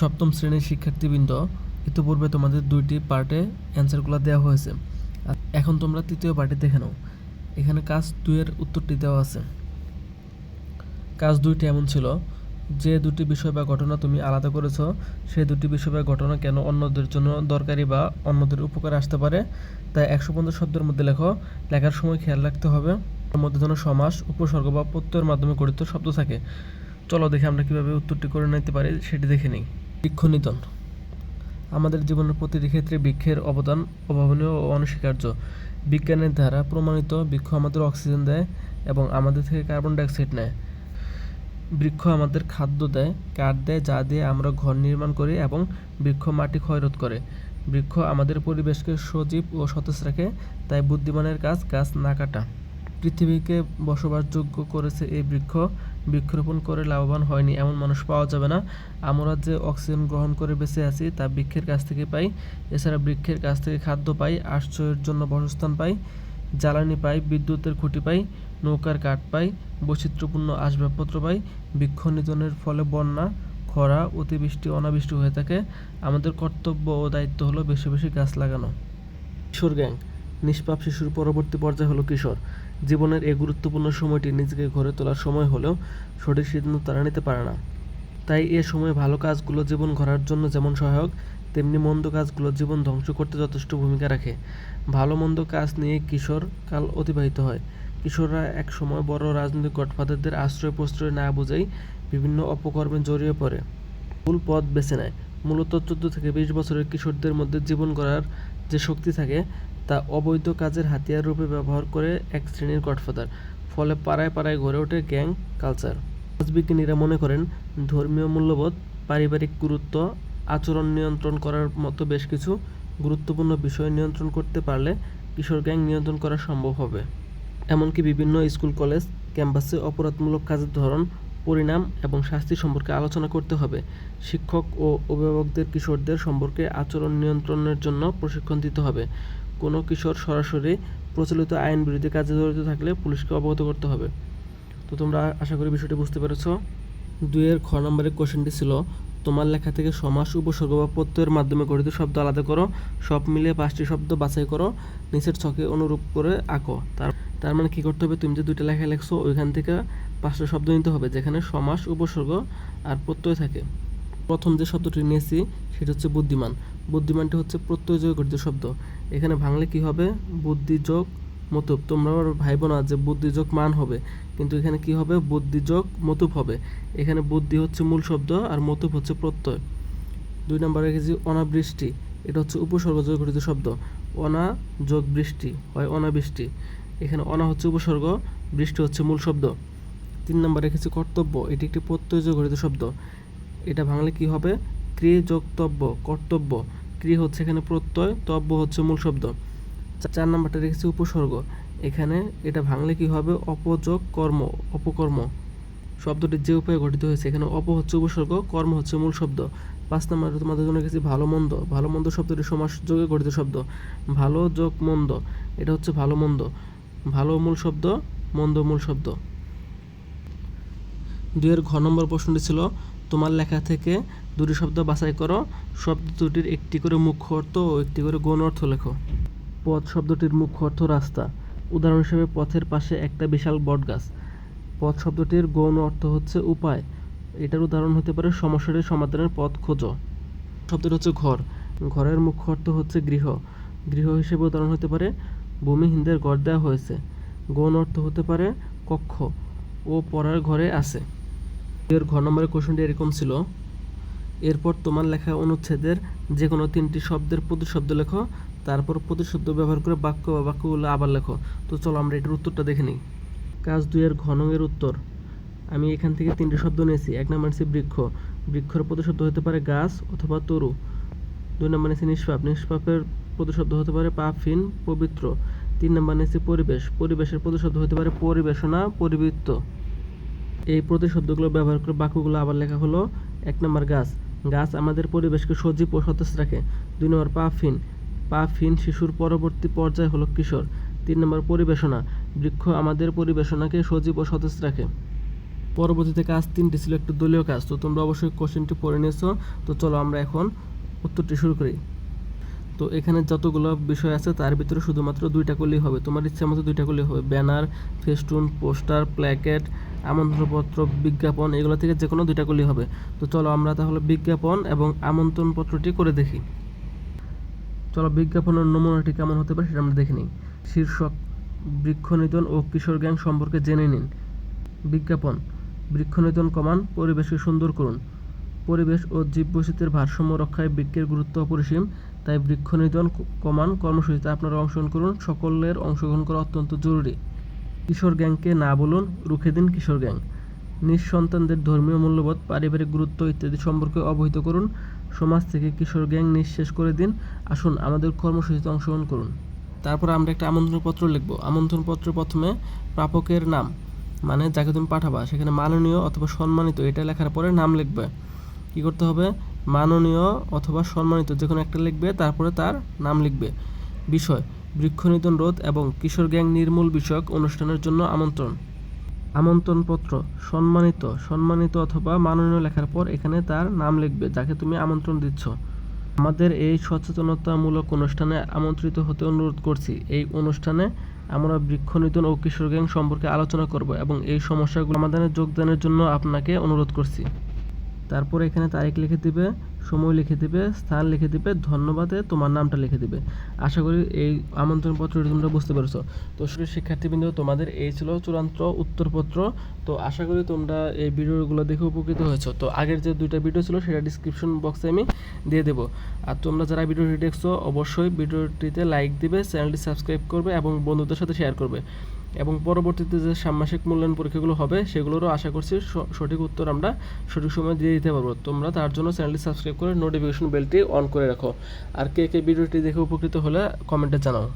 সপ্তম শ্রেণির শিক্ষার্থীবৃন্দ, ইতিপূর্বে তোমাদের দুইটি পার্টে অ্যান্সারগুলো দেওয়া হয়েছে। এখন তোমরা তৃতীয় পার্টে দেখে নাও। এখানে কাজ দুইয়ের উত্তরটি দেওয়া আছে। কাজ দুইটি এমন ছিল, যে দুটি বিষয় বা ঘটনা তুমি আলাদা করেছ, সেই দুটি বিষয় বা ঘটনা কেন অন্যদের জন্য দরকারি বা অন্যদের উপকারে আসতে পারে তাই একশো পঞ্চাশ শব্দের মধ্যে লেখো। লেখার সময় খেয়াল রাখতে হবে, এর মধ্যে যেন সমাস, উপসর্গ বা প্রত্যয়ের মাধ্যমে গঠিত শব্দ থাকে। চলো দেখে আমরা কীভাবে উত্তরটি করে নিতে পারি, সেটি দেখে নিই। বৃক্ষ নিধন আমাদের জীবনের প্রতিটি ক্ষেত্রে বৃক্ষের অবদান অভাবনীয় ও অনস্বীকার্য। বিজ্ঞানের দ্বারা প্রমাণিত বৃক্ষ আমাদের অক্সিজেন দেয় এবং আমাদের থেকে কার্বন ডাইঅক্সাইড নেয়। বৃক্ষ আমাদের খাদ্য দেয়, কাঠ দেয়, যা দিয়ে আমরা ঘর নির্মাণ করি এবং বৃক্ষ মাটি ক্ষয়রোধ করে। বৃক্ষ আমাদের পরিবেশকে সজীব ও সতেজ রাখে, তাই বুদ্ধিমানের কাজ গাছ না কাটা। পৃথিবীকে বসবাসযোগ্য করেছে এই বৃক্ষ বৃক্ষরোপণ করে লাভবান হয়নি, এমন মানুষ পাওয়া যাবে না। আমরা যে অক্সিজেন গ্রহণ করে বেঁচে আছি, তা বৃক্ষের কাছ থেকে পাই। এছাড়া বৃক্ষের কাছ থেকে খাদ্য পাই, আশ্রয়ের জন্য বাসস্থান পাই, জ্বালানি পাই, বিদ্যুতের খুঁটি পাই, নৌকার কাঠ পাই, বৈচিত্র্যপূর্ণ আসবাবপত্র পাই। বৃক্ষ নিধনের ফলে বন্যা, খরা, অতিবৃষ্টি, অনাবৃষ্টি হয়ে থাকে। আমাদের কর্তব্য ও দায়িত্ব হলো বেশি বেশি গাছ লাগানো। কিশোর গ্যাং, নিষ্পাপ শিশুর পরবর্তী পর্যায়ে হলো কিশোর। জীবনের এই গুরুত্বপূর্ণ সময়টি নিজেকে গড়ে তোলার সময় হলেও সঠিক সিদ্ধান্ত তারা নিতে পারে না। তাই এ সময় ভালো কাজগুলো জীবন গড়ার জন্য যেমন সহায়ক, তেমনি মন্দ কাজগুলো জীবন ধ্বংস করতে যথেষ্ট ভূমিকা রাখে। ভালো মন্দ কাজ নিয়ে কিশোর কাল অতিবাহিত হয়। কিশোররা এক সময় বড় রাজনৈতিক গডফাদারদের আশ্রয় প্রশ্রয় না বুঝেই বিভিন্ন অপকর্মে জড়িয়ে পড়ে। ভুল পথ বেছে নেয়। মূলত চোদ্দ থেকে বিশ বছরের কিশোরদের মধ্যে জীবন গড়ার যে শক্তি থাকে তা অবৈধ কাজের হাতিয়ার রূপে ব্যবহার করে এক শ্রেণির গডফাদার, ফলে পাড়ায় পাড়ায় গড়ে ওঠে গ্যাং কালচার। সমাজবিজ্ঞানীরা মনে করেন, ধর্মীয় মূল্যবোধ, পারিবারিক গুরুত্ব, আচরণ নিয়ন্ত্রণ করার মতো বেশ কিছু গুরুত্বপূর্ণ বিষয় নিয়ন্ত্রণ করতে পারলে কিশোর গ্যাং নিয়ন্ত্রণ করা সম্ভব হবে। এমনকি বিভিন্ন স্কুল, কলেজ, ক্যাম্পাসে অপরাধমূলক কাজের ধরন, পরিণাম এবং শাস্তি সম্পর্কে আলোচনা করতে হবে। শিক্ষক ও অভিভাবকদের কিশোরদের সম্পর্কে আচরণ নিয়ন্ত্রণের জন্য প্রশিক্ষণ দিতে হবে। কোনো কিশোর সরাসরি প্রচলিত আইন বিরোধী কাজে জড়িত থাকলে পুলিশকে অবগত করতে হবে। তো তোমরা আশা করি বিষয়টি বুঝতে পেরেছ। দুইয়ের খ নম্বরের কোশ্চেনটি ছিল, তোমার লেখা থেকে সমাস, উপসর্গ বা প্রত্যয়ের মাধ্যমে গঠিত শব্দ আলাদা করো, সব মিলিয়ে পাঁচটি শব্দ বাছাই করো, নিচের ছকে অনুরূপ করে আঁকো। তার তার মানে কী করতে হবে? তুমি যে দুইটা লেখা লেখছো, ওইখান থেকে পাঁচটা শব্দ নিতে হবে, যেখানে সমাস, উপসর্গ আর প্রত্যয় থাকে। প্রথম যে শব্দটি নিয়েছি, সেটা হচ্ছে বুদ্ধিমান। বুদ্ধিমানটি হচ্ছে প্রত্যয় যোগে গঠিত শব্দ। এখানে ভাঙলে কি হবে? বুদ্ধি যোগ মতুব। তোমরা আবার ভাইব না যে বুদ্ধি যোগ মান হবে। কিন্তু এখানে কি হবে? বুদ্ধি যোগ মতুব হবে। এখানে বুদ্ধি হচ্ছে মূল শব্দ আর মতুব হচ্ছে প্রত্যয়। দুই নম্বরে রেখেছি অনাবৃষ্টি। এটা হচ্ছে উপসর্গ যোগ গঠিত শব্দ। অনা যোগ বৃষ্টি হয় অনাবৃষ্টি। এখানে অনা হচ্ছে উপসর্গ, বৃষ্টি হচ্ছে মূল শব্দ। তিন নম্বর রেখেছি কর্তব্য। এটি একটি প্রত্যয় যোগ গঠিত শব্দ। এটা ভাঙলে কি হবে? ক্রিয়ে যোগতব্য কর্তব্য। ক্রিয়ে হচ্ছে এখানে প্রত্যয়, তব্য হচ্ছে মূল শব্দ। চার নাম্বারটা রেখেছি উপসর্গ। এখানে এটা ভাঙলে কি হবে? অপযোগ, কর্ম, অপকর্ম। শব্দটি যে উপায়ে গঠিত হয়েছে, এখানে অপ হচ্ছে উপসর্গ, কর্ম হচ্ছে মূল শব্দ। পাঁচ নম্বরে তোমাদের জন্য রেখেছি ভালো মন্দ। ভালো মন্দ শব্দটি সমাস যোগে গঠিত শব্দ। ভালো, যোগ, মন্দ। এটা হচ্ছে ভালো, মন্দ। ভালো, মূল শব্দ, মন্দ, মূল শব্দ। দুইয়ের ঘ নম্বর প্রশ্নটি ছিল, তোমার লেখা থেকে দুটি শব্দ বাছাই করো। শব্দ দুটির একটি করে মুখ্য অর্থ ও একটি করে গৌণ অর্থ লেখো। পথ শব্দটির মুখ্য অর্থ রাস্তা। উদাহরণ হিসেবে পথের পাশে একটা বিশাল বটগাছ। পথ শব্দটির গৌণ অর্থ হচ্ছে উপায়। এটার উদাহরণ হতে পারে সমস্যাটির সমাধানের পথ খোঁজো। শব্দটি হচ্ছে ঘর। ঘরের মুখ্য অর্থ হচ্ছে গৃহ। গৃহ হিসেবে উদাহরণ হতে পারে ভূমিহীনদের ঘর দেওয়া হয়েছে। গৌণ অর্থ হতে পারে কক্ষ ও পড়ার ঘরে আছে। এর ঘর নম্বরের কোশ্চেনটি এরকম ছিল। এরপর তোমার লেখা অনুচ্ছেদের যে কোনো তিনটি শব্দের প্রতিশব্দ লেখো, তারপর প্রতিশব্দ ব্যবহার করে বাক্য বা বাক্যগুলো আবার লেখো। তো চলো আমরা এটার উত্তরটা দেখে নিই। কাজ দুইয়ের ঘনঙের উত্তর। আমি এখান থেকে তিনটি শব্দ নিয়েছি। এক নম্বর নিয়েছি বৃক্ষ। বৃক্ষর প্রতিশব্দ হতে পারে গাছ অথবা তরু। দুই নম্বর নিয়েছি নিষ্পাপ। নিষ্পাপের প্রতিশব্দ হতে পারে পাপহীন, পবিত্র। তিন নম্বর নিয়েছি পরিবেশ। পরিবেশের প্রতিশব্দ হতে পারে পরিবেশনা, পরিবৃত্ত। এই প্রতিশব্দগুলো ব্যবহার করে বাক্যগুলো আবার লেখা হলো। এক নম্বর গাছ। গাছ আমাদের পরিবেশকে সজীব ও সতেজ রাখে। দুই নম্বর পাফিন। পাফিন শিশুর পরবর্তী পর্যায় হলো কিশোর। তিন নম্বর পরিবেশনা। বৃক্ষ আমাদের পরিবেশনাকে সজীব ও সতেজ রাখে। পরবর্তীতে কাজ তিনটি ছিল, একটু দলীয় কাজ। তো তোমরা অবশ্যই কোশ্চেনটি পড়ে নিয়েছো। তো চলো আমরা এখন উত্তরটি শুরু করি। তো এখানে যতগুলো বিষয় আছে, তার ভিতরে শুধুমাত্র দুইটা করলেই হবে। তোমার ইচ্ছা মতো দুইটা করলেই হবে। ব্যানার, ফেস্টুন, পোস্টার, প্ল্যাকেট, আমন্ত্রণপত্র, বিজ্ঞাপন, এগুলো থেকে যে কোনো দুইটা করলেই হবে। তো চলো আমরা তাহলে বিজ্ঞাপন এবং আমন্ত্রণপত্রটি করে দেখি। চলো বিজ্ঞাপনের নমুনাটি কেমন হতে পারে সেটা আমরা দেখে নিই। শীর্ষক, বৃক্ষনিধন ও কিশোর গ্যাং সম্পর্কে জেনে নিন। বিজ্ঞাপন, বৃক্ষনিধন কমান, পরিবেশকে সুন্দর করুন। পরিবেশ ও জীববৈচিত্র্যের ভারসাম্য রক্ষায় বৃক্ষের গুরুত্ব অপরিসীম। তাই বৃক্ষ নিধন কমান কর্মসূচিতে আপনারা অংশগ্রহণ করুন। সকলের অংশগ্রহণ করা অত্যন্ত জরুরি। কিশোর গ্যাংকে না বলুন, রুখে দিন কিশোর গ্যাং। নিঃসন্তানদের ধর্মীয় মূল্যবোধ, পারিবারিক গুরুত্ব ইত্যাদি সম্পর্কে অবহিত করুন। সমাজ থেকে কিশোর গ্যাং নিঃশেষ করে দিন। আসুন, আমাদের কর্মসূচিতে অংশগ্রহণ করুন। তারপর আমরা একটা আমন্ত্রণপত্র লিখব। আমন্ত্রণপত্র প্রথমে প্রাপকের নাম মানে যাকে তুমি পাঠাবা, সেখানে মাননীয় অথবা সম্মানিত, এটা লেখার পরে নাম লিখবে। কি করতে হবে? মাননীয় অথবা সম্মানিত যে কোনো একটা লিখবে, তারপরে তার নাম লিখবে। বিষয়, বৃক্ষনিধন রোধ এবং কিশোর গ্যাং নির্মূল বিষয়ক অনুষ্ঠানের জন্য আমন্ত্রণ। আমন্ত্রণপত্র, সম্মানিত সম্মানিত অথবা মাননীয় লেখার পর এখানে তার নাম লিখবে, যাকে তুমি আমন্ত্রণ দিচ্ছ। আমাদের এই সচেতনতামূলক অনুষ্ঠানে আমন্ত্রিত হতে অনুরোধ করছি, এই অনুষ্ঠানে আমরা বৃক্ষনিধন ও কিশোর গ্যাং সম্পর্কে আলোচনা করব এবং এই সমস্যাগুলো সমাধানে যোগদানের জন্য আপনাকে অনুরোধ করছি। তারপর এখানে তারিখ লিখে দিবে, সময় লিখে দিবে, স্থান লিখে দিবে, ধন্যবাদে তোমার নামটা লিখে দিবে। আশা করি এই আমন্ত্রণপত্রটি তোমরা বুঝতে পেরেছ। তো শিক্ষার্থীবৃন্দ, তোমাদের এই ছিল চূড়ান্ত উত্তরপত্র। তো আশা করি তোমরা এই ভিডিওগুলো দেখে উপকৃত হয়েছো। তো আগের যে দুইটা ভিডিও ছিল, সেটা ডিসক্রিপশন বক্সে আমি দিয়ে দেবো। আর তোমরা যারা ভিডিওটি দেখছ, অবশ্যই ভিডিওটিতে লাইক দিবে চ্যানেলটি সাবস্ক্রাইব করবে এবং বন্ধুদের সাথে শেয়ার করবে। এবং পরবর্তীতে যে ষান্মাসিক মূল্যায়ন পরীক্ষাগুলো হবে, সেগুলোরও আশা করছি সঠিক উত্তর আমরা সঠিক সময় দিয়ে দিতে পারব। তোমরা তার জন্য চ্যানেলটি সাবস্ক্রাইব করে নোটিফিকেশন বেলটি অন করে রাখো। আর কে কে ভিডিওটি দেখে উপকৃত হলে কমেন্টে জানাও।